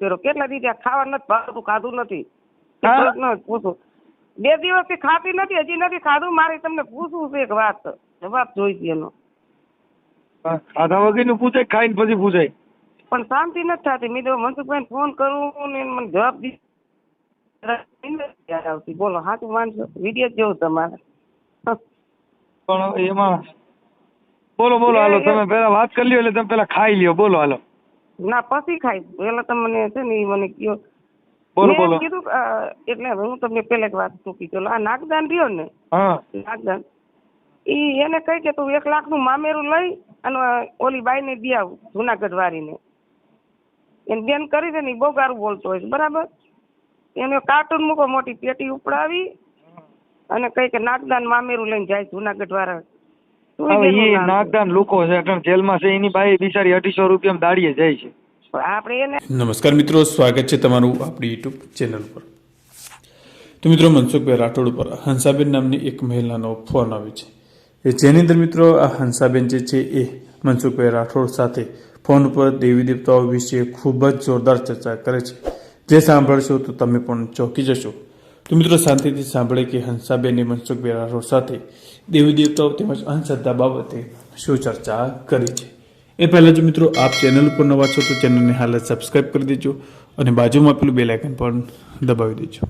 કર્યો. કેટલા દી ત્યાં ખાવા નથી ભાવતું ખાધું નથી. પૂછું. બે દિવસથી ખાતી નથી હજી નથી ખાધું મારે તમને પૂછવું છે એક વાત. જવાબ જોઈશે એનો. ખાધા વગરનું પૂછે ખાઈને પછી પૂછાય. પણ શાંતિ નથી થતી. મેં તો મનસુખભાઈ ફોન કરું ને મને જવાબ આવતી. બોલો સાચું માનશો? વીડિયો જેવું તમારે. પણ એમાં બોલો બોલો હાલો તમે પેલા વાત કરી લ્યો એટલે તમે પેલા ખાઈ લ્યો. બોલો હાલો. ના પછી ખાઈ. પેલા તમને છે ને મને કયો. બોલો બોલો. કીધું એટલે હું તમને પેલા વાત ચૂકી ચલો આ નાગદાન રહ્યો ને હા. નાગદાન. ઈ એને કહી કે તું એક લાખનું મામેરું લઈ અને ઓલી બાઈ ને દઈ આવ જુનાગઢ વાળીને. એને બેન કરી દે ને બહુ ગારું બોલતો હોય બરાબર? એને કાર્ટૂન મૂકો મોટી પેટી ઉપડાવી અને કહી કે નાગદાન મામેરું લઈને જાય જુનાગઢ વાળા. હવે એ નાગદાન લોકો છે જેલમાં છે એની બાઈ બિચારી અઢીસો રૂપિયામાં દાડીએ જાય છે. આપણે નમસ્કાર મિત્રો, સ્વાગત છે તમારું આપણી યુટ્યુબ ચેનલ પર. તો મિત્રો, મનસુખભાઈ રાઠોડ ઉપર હંસાબેન નામની એક મહિલાનો ફોન આવે છે. જેની અંદર મિત્રો, આ હંસાબેન જે છે એ મનસુખભાઈ રાઠોડ સાથે ફોન ઉપર દેવી દેવતાઓ વિશે ખૂબ જ જોરદાર ચર્ચા કરે છે. જે સાંભળશો તો તમે પણ ચોંકી જશો. તો મિત્રો, શાંતિથી સાંભળે કે હંસાબેને મનસુખભાઈ રાઠોડ સાથે દેવી દેવતાઓ તેમજ અંધશ્રદ્ધા બાબતે શું ચર્ચા કરી છે? એ પહેલાં જો મિત્રો આપ ચેનલ ઉપર નવા છો તો ચેનલને હાલ સબસ્ક્રાઇબ કરી દેજો અને બાજુમાં પેલું બેલ આઇકન પણ દબાવી દેજો.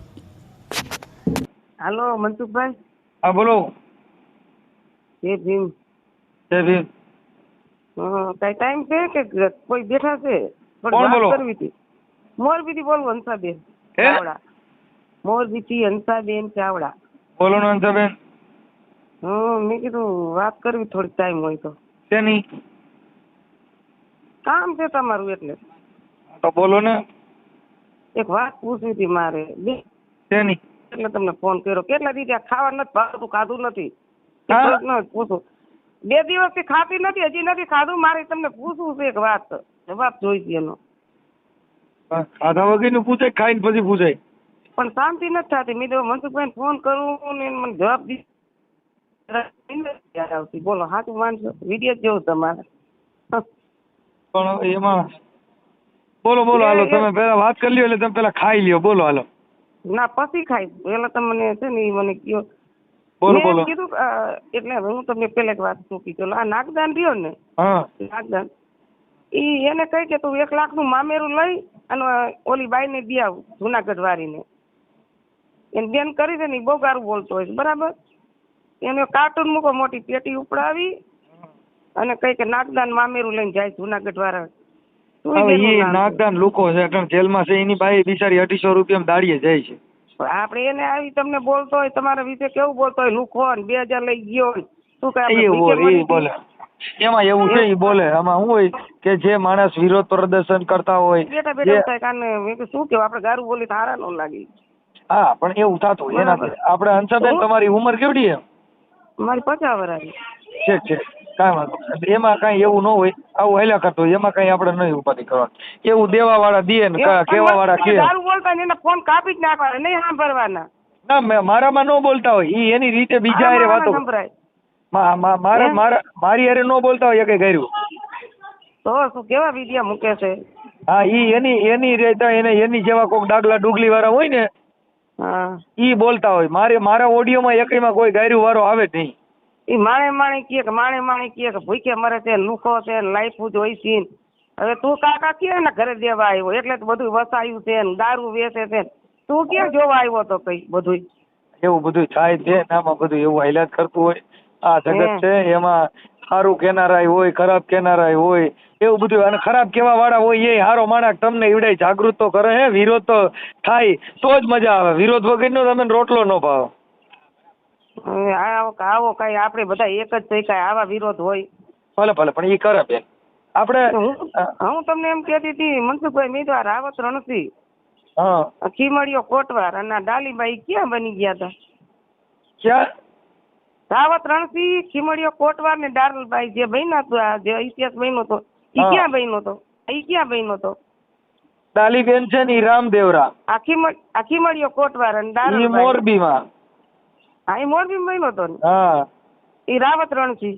હાલો મનસુખભાઈ? હા બોલો. જય ભીમ. જય ભીમ. કઈ ટાઈમ છે કે કોઈ બેઠા છે? પણ વાત? કરવી હતી. મોરબીથી બોલો હંસાબેન. ચાવડા. મોરબીથી હંસાબેન ચાવડા. બોલો ને અંશાબેન હં મેં કીધું વાત કરવી થોડીક ટાઈમ હોય તો. શેની? કામ છે તમારું એટલે. તો બોલો ને. એક વાત પૂછવી હતી મારે. બે શેની એટલે તમને ફોન કર્યો. કેટલા દી ત્યાં ખાવા નથી ભાવતું ખાધું નથી? પૂછું. બે દિવસથી ખાતી નથી હજી નથી ખાધું. મારે તમને પૂછવું છે એક વાત. જવાબ જોઈશે એનો. ખાધા વગરનું પૂછે ખાઈને પછી પૂછાય પણ શાંતિ નથી થતી. મેં તો મનસુખભાઈ ફોન કરું ને મને જવાબ દી આવતી બોલો સાચું માનશો? વીડિયો જેવું તમારે. પણ એમાં બોલો બોલો હાલો તમે પેલા વાત કરી લ્યો એટલે તમે પેલા ખાઈ લ્યો. બોલો હાલો. ના પછી ખાઈ. પેલા તમને છે ને એ મને કયો. બોલો બોલો. કીધું એટલે હું તમને પેલા એક વાત શું ચલો આ નાગદાન રહ્યો ને હા. નાગદાન ઈ એને કહી કે તું એક લાખનું મામેરું લઈ અને ઓલી બાઈ ને દઈ આવ જુનાગઢ વાળીને. એને બેન કરી દે ને બહુ ગારું બોલતો હોય બરાબર? એને કાર્ટૂન મૂકો મોટી પેટી ઉપડાવી અને કંઈક નાગદાન મામેરું લઈને જાય જુનાગઢ વાળા. હવે એ નાગદાન લોકો છે અટણ જેલમાં છે એની બાઈ બિચારી અઢીસો રૂપિયા દાડીએ જાય છે. પણ આપણે એને આવી તમને બોલતો હોય તમારા વિશે કેવું બોલતો હોય? લુખો ને બે હજાર લઈ ગયો શું ભૂખે બોલે. એમાં એવું છે એ બોલે. આમાં શું હોય કે જે માણસ વિરોધ પ્રદર્શન કરતા હોય કાને શું કેવું આપણે ગારું બોલી તો હારા ન લાગી. હા પણ એવું થતું. એનાથી. આપણે હંસાબેન તમારી ઉંમર કેવડી છે? મારી પચાસ વર્ષની છે છે કાંઈ વાંધો એમાં કાંઈ એવું ન હોય આવું હેલા કરતું હોય એમાં કાંઈ આપણે નહીં ઉપાધિ કરવાની. એવું દેવા વાળા દે ને કા- કેવા વાળા કે ગારું બોલતા ને એના ફોન કાપી જ નાખવાના નહીં સાંભળવાના. ના મેં- મારામાં ન બોલતા હોય. ઈ એની રીતે બીજા હારે વાતો મારા મારા મારી હારે ન બોલતા હોય એ કઈ કર્યું તો શું કેવા વિદ્યા મૂકે છે? હા ઈ એની એની રહેતા એને એની જેવા કોક ડાગલા ડુગલી વાળા હોય ને હા. ઈ બોલતા હોય. મારે મારા ઓડિયોમાં એકઈમાં કોઈ ગાયરું વાળો આવે જ નહીં. ઈ માણે માણે કહે કે માણે માણે કહે કે ભૂખે મરે છે લુખો છે લાઈફ જ હોય છે. હવે તું કાકા કે ને ઘરે દેવા આવ્યો? એટલે તો બધું વસાયું છે ને દારૂ વેચે છે તું ક્યાં જોવા આવ્યો તો કઈ બધું એવું બધું થાય છે આમાં બધું એવું જ કરતું હોય. આ જગત છે એમાં સારું કેનારાય હોય ખરાબ કેનારાય હોય એવું બધું અને ખરાબ કેવા વાળા હોય એ હારો માણસ તમને એવડાય જાગૃત તો કરે હે વિરોધ તો થાય તો જ મજા આવે. વિરોધ વગરનો તમને રોટલો ન ભાવે. આવો આવો કઈ આપણે બધા એક જ થઈ કઈ આવા વિરોધ હોય. ભલે ભલે પણ એ કરે બેન. આપણે હું તમને એમ કહેતી હતી મનસુખભાઈ મેં તો આ રાવત રણસી હા. ખીમડીયો કોટવાર અને ડાલીબાઈ ક્યાં બની ગયા હતા ક્યાં? રાવત રણસી ખીમડીયો કોટવાર ને ડાલબાઈ જે બન્યા હતા આ જે ઇતિહાસ બન્યો હતો એ ક્યાં બન્યો હતો એ ક્યાં બન્યો હતો ડાલીબેન છે ને રામદેવરા. આખી આ ખીમડીયો કોટવાર અને ડાલબાઈ. મોરબીમાં. હા એ મોરબી બન્યો તો હા. ઈ રાવત રણજી.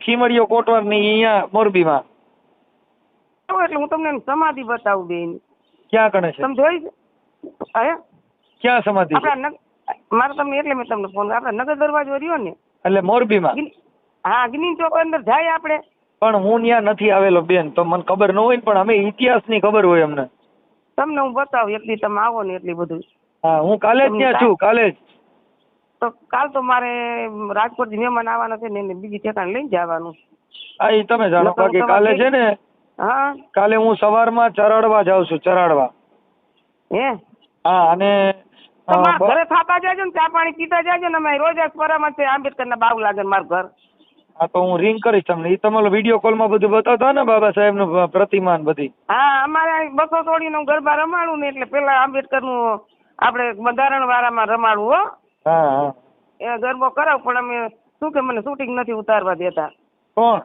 ખીમડીયો કોટવારની અહીંયા મોરબી માં એટલે હું તમને સમાધિ બતાવું બેન. ક્યાં કણે છે? તમે જોઈ? હે ક્યાં સમાધિ આપણા મારે તમને એટલે મેં તમને ફોન આપણા નગર દરવાજો રહ્યો ને. એટલે મોરબી માં હા અગ્નિ ચોક અંદર જાય આપણે. પણ હું ત્યાં નથી આવેલો બેન. તો મને ખબર ન હોય પણ અમે ઇતિહાસની ખબર હોય અમને. તમને હું બતાવું એટલી તમે આવો ને એટલી બધું. હા હું કાલે જ ત્યાં છું કાલે જ. તો કાલ તો મારે રાજકોટ મહેમાન આવવાના છે ને એને બીજી ઠેકાણે લઈને જવાનું. હા એ તમે જાણો બાકી કાલે છે ને હા. કાલે હું સવારમાં ચરાડવા જાઉં છું ચરાડવા. હે? હા અને ઘરે થાતા જાજો ને ચા પાણી પીતા જાજો ને અમે રોજ પરામાં છે આંબેડકર ના બાવ લાગે ને મારું ઘર. હા તો હું રિંગ કરીશ તમને. એ તમારો વીડિયો કોલમાં બધું બતાવતા ને બાબા સાહેબનું પ્રતિમાન બધી. હા અમારે બસો તોડીને હું ગરબા રમાડું ને એટલે પેલા આંબેડકરનું આપણે બંધારણ વાળામાં રમાડવું હો. હા હા. એ ગરબો કરાવ પણ અમે શું કે મને શૂટિંગ નથી ઉતારવા દેતા. કોણ?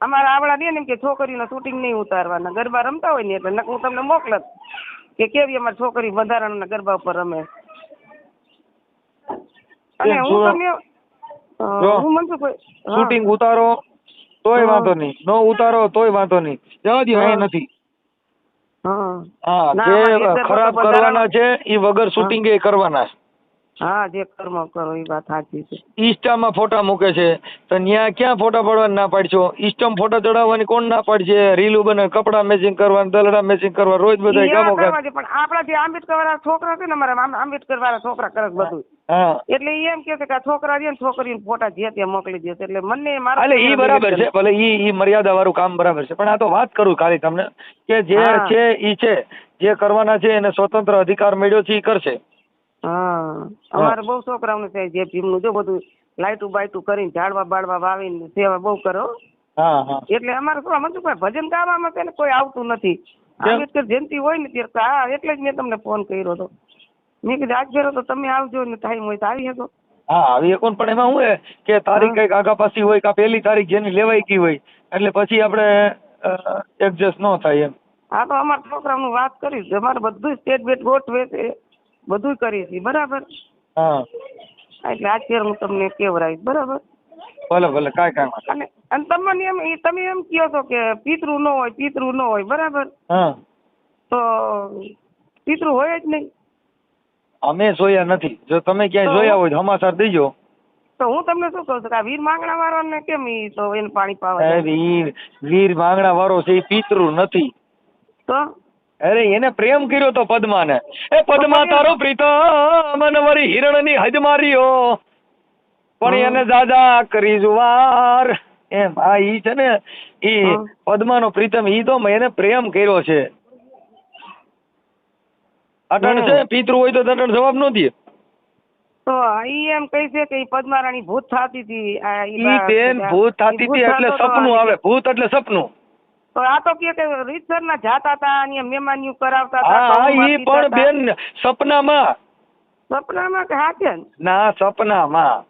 અમારા આવડા દે ને કે છોકરીનું શૂટિંગ નહીં ઉતારવાના. ગરબા રમતા હોય ને એટલે નક હું તમને મોકલત કે કેવી અમારી છોકરી બંધારણના ગરબા ઉપર રમે. અને હું તમને હું મનસુખભાઈ હા. શૂટિંગ ઉતારો તોય વાંધો નહીં. નો ઉતારો તોય વાંધો નહીં. જવા દી હા. નથી. હા. જે ખરાબ કરવાના છે એ વગર શૂટિંગ એ કરવાના છે. હા જે કર્મ કરો એ વાત સાચી છે. ઈસ્ટામાં ફોટા મૂકે છે. તો ન્યા ક્યાં ફોટા પાડવાના ના પાડશો? ઇન્સ્ટામાં ફોટા ચડાવવાની કોણ ના પાડશે? રીલું બને કપડા મેચિંગ કરવાનું દલડા મેચિંગ કરવા રોજ બધા કામો કર પણ આપણા જે આંબેડકર વાળા છોકરા છે ને અમારા આંબેડકર વાળા છોકરા કરે બધું. એટલે એમ કે છે કે છોકરા છે ને છોકરીને ફોટા જે ત્યાં મોકલી દે છે. એટલે મને મારા એટલે ઈ બરાબર છે. ભલે ઈ ઈ મર્યાદા વાળું કામ બરાબર છે. પણ આ તો વાત કરું ખાલી તમને કે જે છે ઈ છે. જે કરવાના છે એને સ્વતંત્ર અધિકાર મળ્યો છે ઈ કરશે. હા. અમારે બહુ છોકરાઓને છે જે ભીમનું જો બધું લાઈટું બાઈટું કરીને ઝાડવા બાળવા વાવીને સેવા બહુ કરો. એટલે અમારે શું મનસુખભાઈ ભજન ગાવામાં છે ને કોઈ આવતું નથી. આંબેડકર જયંતિ હોય ને ત્યારે હા એટલે જ મેં તમને ફોન કર્યો હતો. મેં કીધું આજ ફેરો તો તમે આવજો ને ટાઈમ હોય તો આવી શકો. હા આવી શકો પણ એમાં શું હે કે તારીખ કંઈક આગા પાછી હોય કે પહેલી તારીખ જેની લેવાઈ ગઈ હોય એટલે પછી આપણે એડજસ્ટ ન થાય એમ. હા તો અમારા છોકરાઓનું વાત કરીશ અમારે બધું સ્ટેટ બેટ ગોઠવે છે. બધું કરીએ છીએ બરાબર? હા. એટલે અત્યારે હું તમને કેવરાઈશ બરાબર? ભલે ભલે કાંઈ કાંઈ અને અને તમને એમ તમે એમ કહો છો કે પિતૃ ન હોય પિતૃ ન હોય બરાબર? હા. તો પિતૃ હોય જ નહીં. અમે જોયા નથી. જો તમે ક્યાંય જોયા હોય તો સમાચાર દેજો. તો હું તમને શું કહું છું કે આ વીર માંગણા વાળાને કેમ ઈ તો એને પાણી પાવે વીર વીર માંગણા વાળો છે એ પિતૃ નથી. તો? અરે એને પ્રેમ કર્યો તો પદ્માને. એ પદ્મા તારો પ્રીતમ અને વળી હિરણની હદ માર્યો. પણ એને દાદા કરી જુવાર. એમ આ ઈ છે ને ઈ પદ્માનો પ્રીતમ ઈ તો એને પ્રેમ કર્યો છે. અટણ છે પિતૃ હોય તો અટણ જવાબ ન દે. તો ઈ એમ કહે છે કે ઈ પદ્મારાણી ભૂત થતી હતી આ ઈ બેન ભૂત થતી હતી એટલે સપનું આવે ભૂત એટલે સપનું. તો આ તો કે કે રીતસરના જાતા હતા અને મહેમાનીઓ કરાવતા હા ઈ પણ બેન સપનામાં. સપનામાં કે હાચન ના સપનામાં.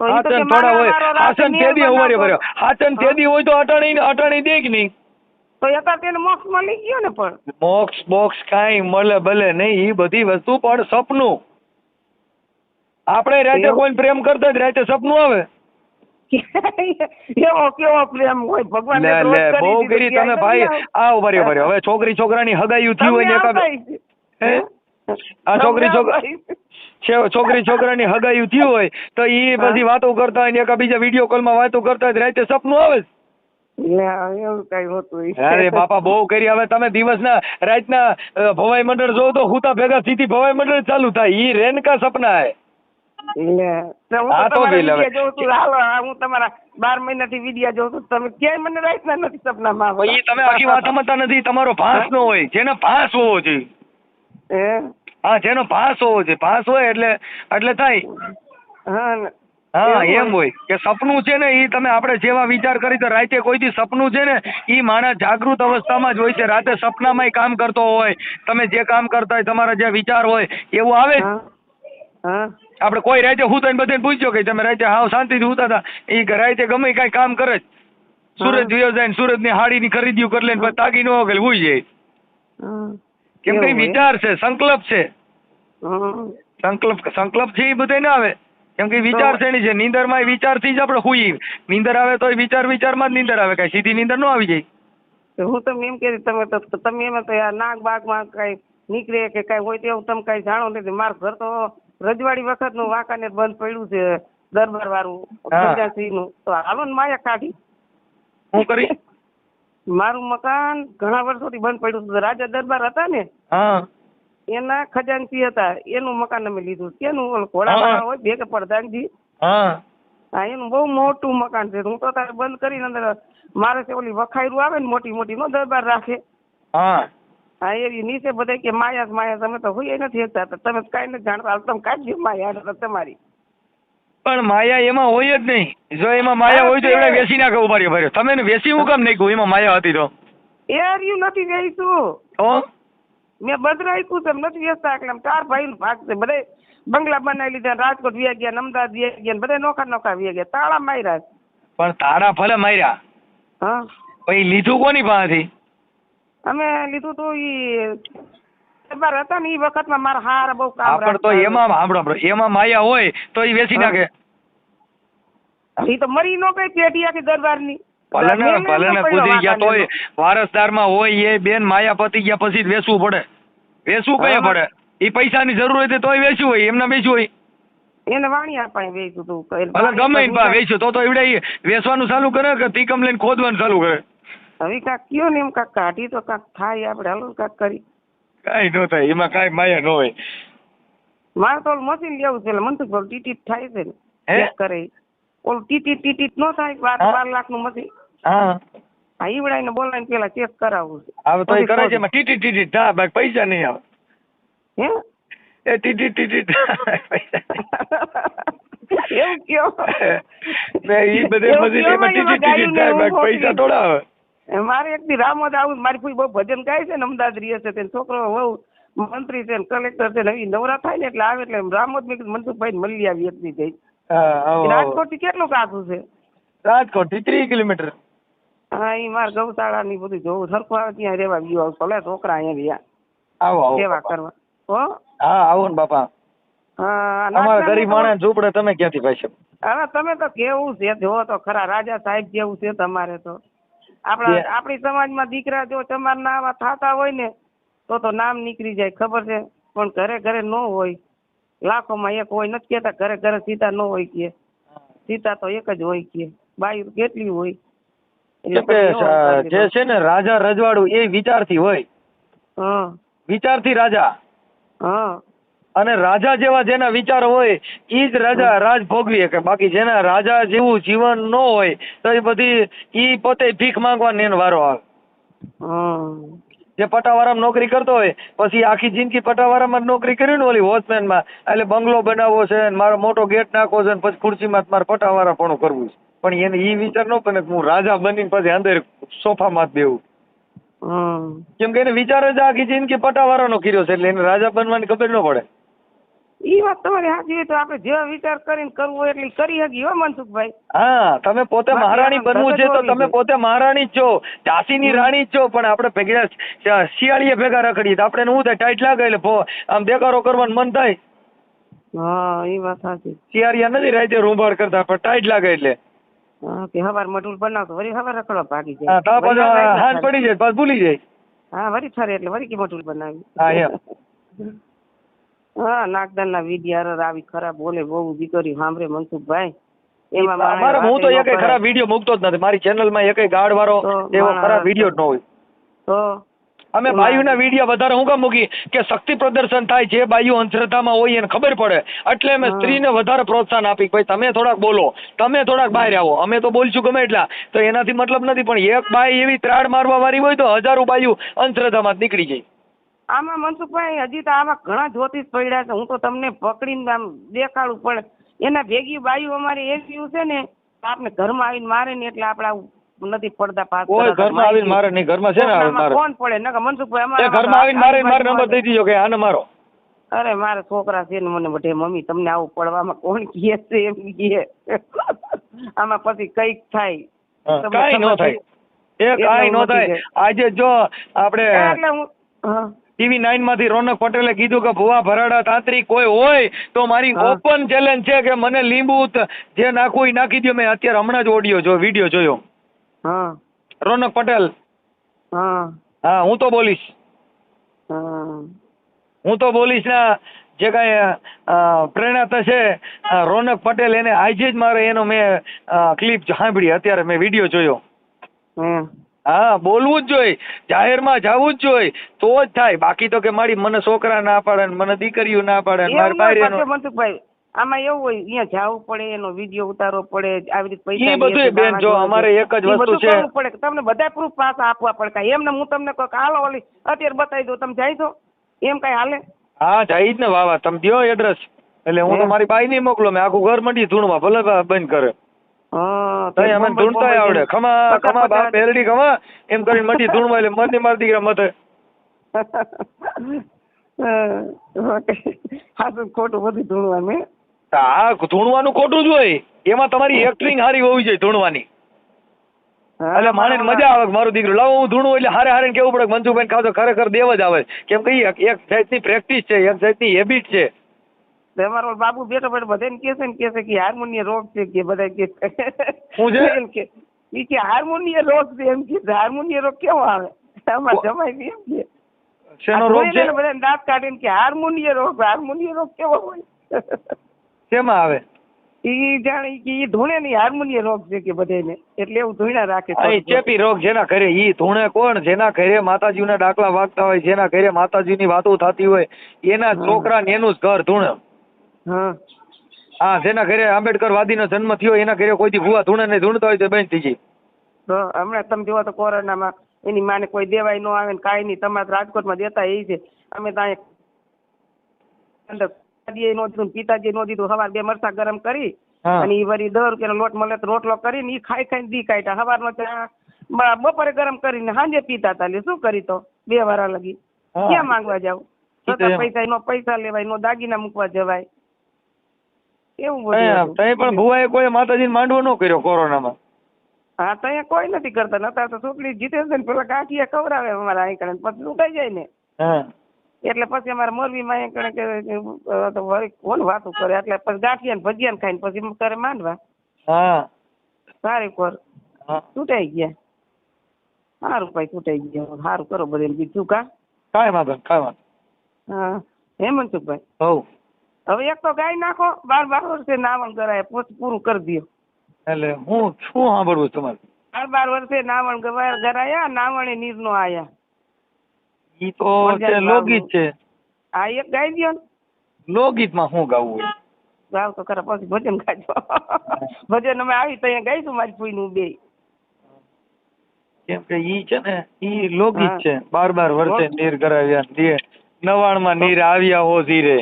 હાચન થોડા હોય. હાચન તેદી ઊભા ભર્યો. હાચન તેદી હોય તો અટાણી અટાણી દે કે નહીં? તો એકાદ તેને મોક્ષ મળી ગયો ને પણ. બોક્સ બોક્સ કાંઈ મળે ભલે નહીં ઈ બધી વસ્તુ પણ સપનું. આપણે રાતે કોઈ પ્રેમ કરતા જ રાતે સપનું આવે. એવો કેવો પ્રેમ હોય. ભગવાન લે લે બહુ કરી તમે ભાઈ. આ ઊભા રહ્યો હવે છોકરી છોકરાની હગાયું થયું હોય ને એકાદ આ છોકરી છોકરા છોકરી છોકરાની હગાયું થયું હોય તો એ. પછી વાતો કરતા હોય ને એકા બીજા વીડિયો કોલમાં વાતો કરતા હોય રાતે સપનું આવે એવું અરે બાપા બહુ કરી. હવે તમે દિવસના રાતના ભવાઈ મંડળ જોવો તો હુતા ભેગા સીધી ભવાઈ મંડળ ચાલુ થાય. ઈ રેનકા સપના હે. હું તો તમારા બી લે હવે. વિડિયા જોઉં છું. હાલો આ હું તમારા બાર મહિનાથી વિડિયા જોઉં છું. તમે ક્યાંય મને રાતના નથી સપનામાં ઈ તમે આખી વાત સમજતા નથી. તમારો ભાસ નો હોય. જેનો ભાસ હોવો જોઈએ. હે? હા જેનો ભાસ હોવો જોઈએ. ભાસ હોય એટલે એટલે થાય. હા હા એમ હોય. કે સપનું છે ને એ તમે આપણે જેવા વિચાર કરી તો રાતે કોઈથી સપનું છે ને એ માણસ જાગૃત અવસ્થામાં જ હોય છે. રાતે સપનામાંય કામ કરતો હોય. તમે જે કામ કરતા હોય તમારા જે વિચાર હોય એવું આવે હા. આપણે કોઈ રાતે હું તો બધાને પૂછ્યો કે તમે રાતે હાવ શાંતિથી હુતા હતા એ રાતે ગમે કાંઈ કામ કરે જ. સુરત જોયો જાય ને સુરતની હાડીની ખરીદીઓ કરી લે ને પછી તાકી ન હોય હુઈ જાય. કેમ કે? વિચાર છે સંકલ્પ છે. સંકલ્પ સંકલ્પ છે એ બધે ના આવે. કેમ કે વિચાર શ્રેણી છે નીંદરમાં વિચારથી જ આપણે હુઈ નીંદર આવે તો વિચાર વિચારમાં જ નીંદર આવે. કઈ સીધી નીંદર નો આવી જાય. હું તમને એમ કે તમે તો તમે એમ તો આ નાગમાં કઈ નીકળે કે કઈ હોય તો એવું તમે કઈ જાણો નથી મારું ઘર તો રજવાડી વખતનું વાંકાનેર બંધ પડ્યું છે દરબાર વાળું પ્રજાસિંહનું તો હાલો ને માયા કાઢી. હું કરી? મારું મકાન ઘણા વર્ષોથી બંધ પડ્યું હતું રાજા દરબાર હતા ને એના ખજાનચી હતા. એનું મકાન અમે લીધું. કેનું. ઘોડા હોય ભેગે પ્રધાનજી હા. એનું બહુ મોટું મકાન છે. હું તો તારે બંધ કરીને અંદર મારે ઓલી વખાયરું આવે ને મોટી મોટી નો દરબાર રાખે. હા. હા એવી નીચે બધા કે માયા માયા તમે તો હોય નથી હતા તમે કાંઈ નથી જાણતા તમે કાઢી દો માયા તમારી. પણ માયા એમાં હોય જ નહીં. જો એમાં માયા હોય તો એવડે વેસી નાખે ઊભા રહ્યો ભર્યો તમે વેસી હું કામ કહું એમાં માયા હતી તો. એ હાર્યું નથી વેચતું. ઓ મેં બંધ તેમ નથી વેચતા એટલે ચાર ભાઈ ભાગ છે બધે બંગલા બનાવી લીધા રાજકોટ વ્યા ગયા અમદાવાદ વ્યા ગયા બધા નોખા નોખા વ્યા ગયા તાળા માર્યા. પણ તાળા ભલે માર્યા હા. પછી લીધું કોની પાસેથી? અમે લીધું તું ઈ દરબાર હતા ને ઈ વખતમાં મારા હાર બહુ કામ પણ તો એમાં સાંભળો એમાં માયા હોય તો એ વેચી નાખે. ઈ તો મરી નો કઈ પેટી આખી દરબારની. ભલે ને ભલે ને કૂદી ગયા તોય. વારસદારમાં હોય એ બેન માયા પતી ગયા પછી જ વેચવું પડે. વેચવું કયા. પડે? એ પૈસાની જરૂર હોય તો તોય વેચ્યું હોય એમને વેચવું હોય. એને વાણી આપણે વેચ્યું તું. ભલે ગમે વેચ્યું તો તો એવડે વેચવાનું ચાલુ કરે કે તીકમ લઈને ખોદવાનું ચાલુ કરે? હવે કાક કયો ને એમ કાક કાઢી તો કાક થાય આપણે હાલો કાક કરી. કાઈ ન થાય એમાં કાંઈ માયા ન હોય. મારે તો મશીન લેવું છે એટલે તો ટીટીટ થાય છે ને. ચેક કરે. ઓલું ટીટી ટીટીટ નો થાય બાર બાર લાખનું મશીન હા. હા ઈવડાઈને બોલાવીને પેલા ચેક કરાવવું છે. હવે તો એ કરે છે એમાં ટીટી ટીટી થાય બાકી પૈસા નહીં આવે. હે? એ ટીટી ટીટી પૈસા એવું કયો? મેં ઈ બધે મશીન એમાં ટીટી ટીટી થાય બાકી પૈસા થોડા આવે. મારે એક દી રામોદ આવું મારી ફૂઈ બહુ ભજન ગાય છે ને અમદાવાદ છે તેને છોકરો બહુ મંત્રી છે ને કલેક્ટર છે ને એ નવરા થાય ને એટલે આવે એટલે રામોદ મેં કીધું મનસુખભાઈ મળી આવી એક દી જઈ આવો, આવો. રાજકોટથી કેટલું કાચું છે? રાજકોટથી ત્રીસ કિલોમીટર. હા એ મારે ગૌશાળા ની બધું જોવું સરખું આવે ત્યાં રેવા ગયો ભલે છોકરા અહીંયા રહ્યા. આવો આવો સેવા કરવા. હો? હા આવો ને બાપા. હા અમારા ગરીબ માણસ ઝૂંપડે તમે ક્યાંથી હવે તમે તો કેવું છે જો તો ખરા રાજા સાહેબ જેવું છે તમારે તો. આપણા આપણી સમાજમાં દીકરા જો તમારના આવા થતા હોય ને તો તો નામ નીકળી જાય ખબર છે? પણ ઘરે ઘરે ન હોય. લાખોમાં એક હોય નથી કેતા ઘરે ઘરે સીતા ન હોય કે. સીતા તો એક જ હોય કે. બાયું કેટલી હોય? જે છે ને રાજા રજવાડું એ વિચારથી હોય. હા. વિચારથી રાજા. હા. અને રાજા જેવા જેના વિચાર હોય એ જ રાજા રાજ ભોગવી કે બાકી જેના રાજા જેવું જીવન ન હોય તો એ બધી ઈ પોતે ભીખ માંગવાનો એનો વારો આવે. જે પટાવારામાં નોકરી કરતો હોય પછી આખી જિંદગી પટાવારામાં નોકરી કરી ને ઓલી વોચમેનમાં એટલે બંગલો બનાવવો છે ને મારો મોટો ગેટ નાખવો છે ને પછી ખુરશીમાં મારે પટાવાળા પણ કરવું છે. પણ એને ઈ વિચાર ન પડે હું રાજા બનીને પછી અંદર સોફામાં જ બેવું કેમ કે એને વિચાર જ આખી જિંદગી પટાવારાનો કર્યો છે એટલે એને રાજા બનવાની ખબર ન પડે. ઈ વાત તમારી સાચી તો આપણે જે વિચાર કરીને કરવું હોય એટલે કરી શકીએ હો મનસુખભાઈ. હા તમે પોતે મહારાણી બનવું છે તો તમે પોતે મહારાણી છો ઝાંસીની રાણી છો પણ આપણે ભેગા શિયાળીએ ભેગા રખડીએ તો આપણે શું થાય ટાઈટ લાગે એટલે આમ દેકારો કરવાનું મન થાય. હા એ વાત સાચી શિયાળિયા નથી રાતે રૂંભાળ કરતા પણ ટાઈટ લાગે એટલે. હા કે હવાર મટુલ બનાવતો વળી હવાર રખડવા ભાગી હા જાય તો પછી હાથ પડી જાય પાછું ભૂલી જાય. હા વળી ફરે એટલે વળી કે મટુલ બનાવી. હા એમ. હા નાગદાન ના વીડિયો આવી ખરાબ બોલે બહુ દીકરી સાંભળે મનસુખભાઈ. એમાં હું તો કરે. ખરાબ વીડિયો મૂકતો જ નથી. મારી ચેનલમાં એકેય ગાડ વાળો એવો ખરાબ વીડિયો જ ન હોય. તો અમે બાયુના વીડિયો વધારે હું કામ મૂકી કે શક્તિ પ્રદર્શન થાય જે બાયુ અંધશ્રદ્ધામાં હોય એને ખબર પડે. એટલે અમે. સ્ત્રીને વધારે પ્રોત્સાહન આપી ભાઈ તમે થોડાક બોલો તમે થોડાક બહાર આવો. અમે તો બોલશું ગમે એટલા. તો એનાથી મતલબ નથી પણ એક બાઈ એવી ત્રાડ મારવા વાળી હોય તો હજારો બાયુ અંધશ્રદ્ધામાં નીકળી જાય. આમાં મનસુખભાઈ હજી તો આમાં ઘણા જ્યોતિષ પડ્યા છે. હું તો તમને પકડીને આમ દેખાડું પણ એના ભેગી બાયુ અમારી એવી છે ને આપને ઘરમાં આવીને મારે ને એટલે આપણા નથી પડતા પાસ કોઈ ઘરમાં આવીને મારે નહીં ઘરમાં છે ને મારે? કોણ પડે નકર મનસુખભાઈ અમારે ઘરમાં આવીને મારે મારે નંબર દઈ દીજો કે આને મારો. અરે મારા છોકરા છે ને મને બધે મમ્મી તમને આવું પડવામાં કોણ કહે છે એમ કહે. આમાં પછી કંઈક થાય. કઈ ન થાય. એ કઈ ન થાય. આજે જો આપણે એટલે હા. ટીવી નાઇનમાંથી રોનક પટેલે કીધું કે ભુવા ભરાડા તાંત્રી કોઈ હોય તો મારી ઓપન ચેલેન્જ છે કે મને લીંબુ જે નાખવું એ નાખી દો મેં અત્યારે હમણાં જ ઓડિયો જો વીડિયો જોયો. હા. રોનક પટેલ. હા. હા હું તો બોલીશ. હા. હું તો બોલીશ ના જે કાંઈ પ્રેરણા થશે રોનક પટેલ એને આજે જ મારે એનો મેં ક્લિપ સાંભળી. અત્યારે મેં વીડિયો જોયો. હમ. હા બોલવું જ જોઈએ. જાહેરમાં જવું જ જોઈએ. તો જ થાય. બાકી તો કે મારી મને છોકરા ના પાડે ને મને દીકરીઓ ના પાડે ને મારી મનસુખભાઈ. આમાં એવું હોય અહીંયા જાવું પડે એનો વીડિયો ઉતારવો પડે આવી રીતે પૈસા ઈ બધુંય બેન, જો અમારે એક જ વસ્તુ છે. પડે. તમને બધા પ્રૂફ પાસ આપવા પડે. એમને હું તમને કહું હાલો ઓલી અત્યારે બતાવી દઉં. તમે જાય છો? એમ કઈ હાલે? હા જાય જ ને વાવા તમે દો એડ્રેસ એટલે હું તો? મારી બાઈ નહીં મોકલો. મેં આખું ઘર મંડી ધૂણવા ભલે બંધ કરે. તઈ અમે બોમ્બે- આવડે. ખમા ખમા બાપ પચાસ- ખમા એમ કરીને મંડી ધૂણવા એટલે મરની માર દીકરા મથે. હા, ખોટું બધું ધૂણવાનું. હા ધૂણવાનું ખોટું જ હોય. એમાં તમારી એક્ટિંગ સારી હોવી જોઈએ ધૂણવાની. એટલે માણે મજા આવે મારું દીકરું લાવો હું ધૂણું એટલે હારે હારે કેવું પડે કે મનસુખભાઈ ખાવ તો ખરેખર દેવ જ આવે. કેમ કે એક સાઈડની પ્રેક્ટિસ છે એક જાતની હેબિટ છે. તમારો ઓલો બાબુ બેઠો બેઠો બધાને કે છે ને કહે છે કે હાર્મોનિય રોગ છે કે બધા કે છે? એમ કે એ કે હાર્મોનિય રોગ છે એમ કે હાર્મોનિય રોગ કેવો આવે? અમારે જમાઈ એમ કે. શેનો રોગ છે? બધાને દાંત કાઢીને કે હાર્મોનિય રોગ હાર્મોનિય રોગ કેવો હોય? શેમાં આવે? ઈ જાણે કે ઈ ધૂણે નહીં હાર્મોનિય રોગ છે કે બધાને એટલે એવું ધૂણા રાખે છે ચેપી રોગ જેના ઘરે ઈ ધૂણે કોણ? જેના ઘરે માતાજીના ડાકલા વાગતા હોય જેના ઘરે માતાજીની વાતો થતી હોય એના છોકરા ને એનું જ ઘર ધૂણે. હા. હા જેના ઘરે આંબેડકર વાદીનો જન્મ થયો એના ઘરે કોઈ ભૂવા ધૂણે નહીં ધૂણતા હોય તો બેન થઈ જાય. તો હમણાં તમે જોવો તો કોરોનામાં એની માને કોઈ દેવાય ન આવે ને કાંઈ નહીં. તમારે તો રાજકોટમાં દેતા એ છે. અમે તો અહીંયા દાદીએ નો દીધું ને પિતાજીએ નો દીધું. સવાર બે મરસા ગરમ કરી અને એ વરી દસ રૂપિયાનો લોટ મળે તો રોટલો કરીને એ ખાઈ ખાઈને દી કાઢ્યા. સવારનો ચા બપોરે ગરમ કરીને સાંજે પીતા લે શું કરી તો? બે વારા લગી. ક્યાં માંગવા જાવ? તો. પૈસા નો પૈસા લેવાય નો દાગીના મૂકવા જવાય. એવું તઈ પણ ભુવાએ કોઈ માતાજીને માંડવો ન કર્યો કોરોનામાં. હા તો અહીંયા કોઈ નથી કરતા નતા તો છોકરી જીતે છે પેલા કાઠિયા ખવડાવે અમારા અહીં કણે પછી લૂંટાઈ જાય ને. એટલે પછી અમારા મોરબીમાં અહીં કણે કે કોણ વાતું કરે? એટલે પછી ગાંઠિયા ને ભજીયા ને ખાઈને પછી કરે માંડવા. હા. સારી કોર. તૂટાઈ ગયા. સારું ભાઈ તૂટાઈ ગયા. સારું કરો બધે બીજું કા? કાંઈ વાંધો કાંઈ વાંધો હા. હેમંતભાઈ. હવ. હવે એક તો ગાય નાખો બાર બાર વર્ષે નાવણ કરાય પૂરું કરી દો એટલે હું શું સાંભળવું તમારે? બાર બાર વર્ષે નાવણ કરાયા નાવણે નીર નો આયા. ઈ તો લોકગીત છે. આ એક ગાઈ દો ને. લોકગીતમાં શું ગાવું હોય? ગાવ તો ખરા પછી ભજન ગાજો. ભજન અમે આવી તો અહીંયા ગાઈશું મારી ફૂઈનું બે. કેમ કે ઈ છે ને ઈ લોકગીત છે. બાર બાર વર્ષે નીર કરાવ્યા દે નવાણમાં નીર આવ્યા હો ધીરે.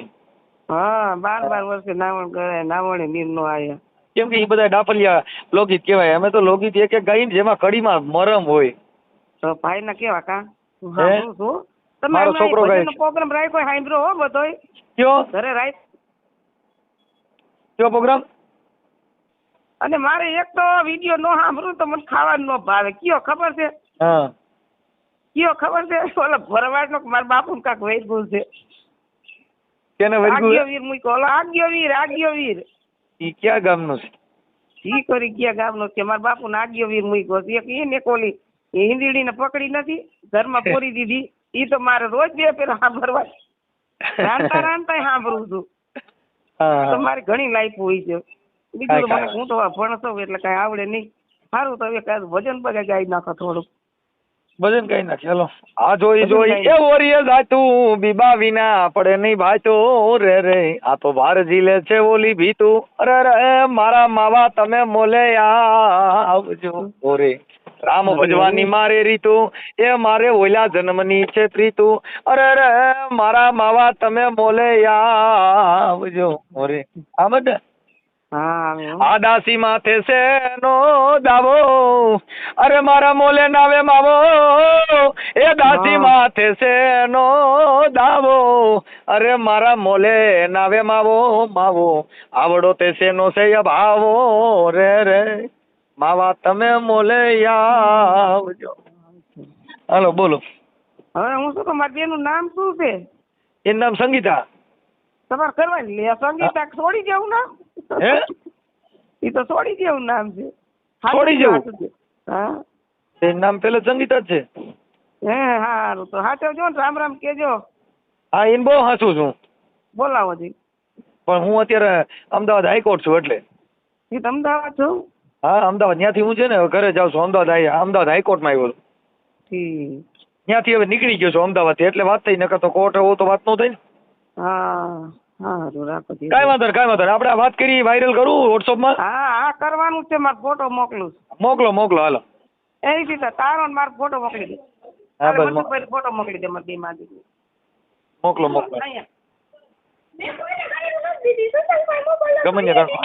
હા બાર બાર વર્ષે નાવણ કરે નાવણે નીર નો આયા. કેમ કે એ બધા ડાપલિયા લોકગીત કહેવાય. અમે તો લોકગીત એક એક ગાઈ જેમાં કડીમાં મરમ હોય. તો ભાઈ ના કેવા કા? તમે મારો છોકરો ગાય પ્રોગ્રામ રાખ્યો સાંભળો હો બધોય? કયો? ઘરે રાખ. કયો પ્રોગ્રામ અને મારે એક તો વીડિયો નો સાંભળું તો મને ખાવાનું નો ભાવે. કયો ખબર છે? હા. કયો ખબર છે? ઓલા ભરવાડ નો મારા બાપુ કાક વૈદગુલ છે. કેને વર્ગું આગિયો વીર મૂક્યો ઓલો આગિયો વીર આગિયો વીર ઈ ક્યાં ગામનો છે? ઈ કરી ક્યાં ગામનો છે? મારા બાપુ ને આગિયો વીર મૂક્યો છે એક એક એ હિંદીડી ને પકડી નથી ઘરમાં પૂરી દીધી. ઈ તો મારે રોજ બે પેલા સાંભળવા. રાંધતા રાંધતા સાંભળું છું. તો. મારી ઘણી લાઈફ હોય છે. બીજું મને હું તો ભણતો એટલે કઈ આવડે નહીં. સારું તો હવે ભજન બગા ગાઈ નાખો થોડુંક. ભજન કઈ નાખી ચાલો. આ જોઈ જોઈ એ ઓરિયે જાતું બીબા વિના પડે નહીં ભાતો રે રે આ તો બાર જીલે છે ઓલી ભીતું. અરે રે મારા માવા તમે મોલે આવજો. ઓરે રામ ભજવાની મારે રીતુ. એ મારે ઓલા જન્મની છે પ્રીતુ. અરે રે મારા માવા તમે મોલે આવજો. ઓરે આ બધા. હા હવે હો. આ દાસી માથે છે નો દાવો? અરે મારા મોલે નાવે માવો. એ દાસી માથે છે નો દાવો? અરે મારા મોલે નાવે માવો માવો. આવડો તે છે નો છે ભાવો? રે રે. માવા તમે મોલે આવજો. હાલો બોલો. હવે હું શું કહું મારી બેનું નામ શું છે? એનું નામ સંગીતા. તમારે કરવાની લે સંગીતા છોડી જવું નામ હે? ઈ તો છોડી જેવું નામ છે. છોડી જેવું? હા. એ નામ પેલા સંગીતા જ છે? હે સારું તો હાચવજો ને રામ રામ કેજો. હા એને બહુ હાસું છું. બોલાવો જી. પણ હું અત્યારે અમદાવાદ હાઈકોર્ટ છું એટલે. એ તો અમદાવાદ છો? હા અમદાવાદ. ત્યાંથી હું છે ને ઘરે જાઉં છું. અમદાવાદ હાઈ- અમદાવાદ હાઈકોર્ટમાં આવ્યો છું. ત્યાંથી હવે નીકળી ગયો છું અમદાવાદથી. એટલે વાત થઈ નકર તો કોર્ટ હોવું તો વાત ન થઈ ને. હા. સારું રાખો જી વાંધો નહીં વાંધો નહીં. આપણે આ વાત કરી વાયરલ કરું વોટ્સઅપમાં હા હા કરવાનું છે મારો ફોટો મોકલું મોકલો મોકલો હાલો. એ રીતે તારો મારો ફોટો મોકલી દે. હા, બસ ફોટો મોકલી દે મારી માજી દીકરી. મોકલો મોકલો. ગમે ત્યાં કરો.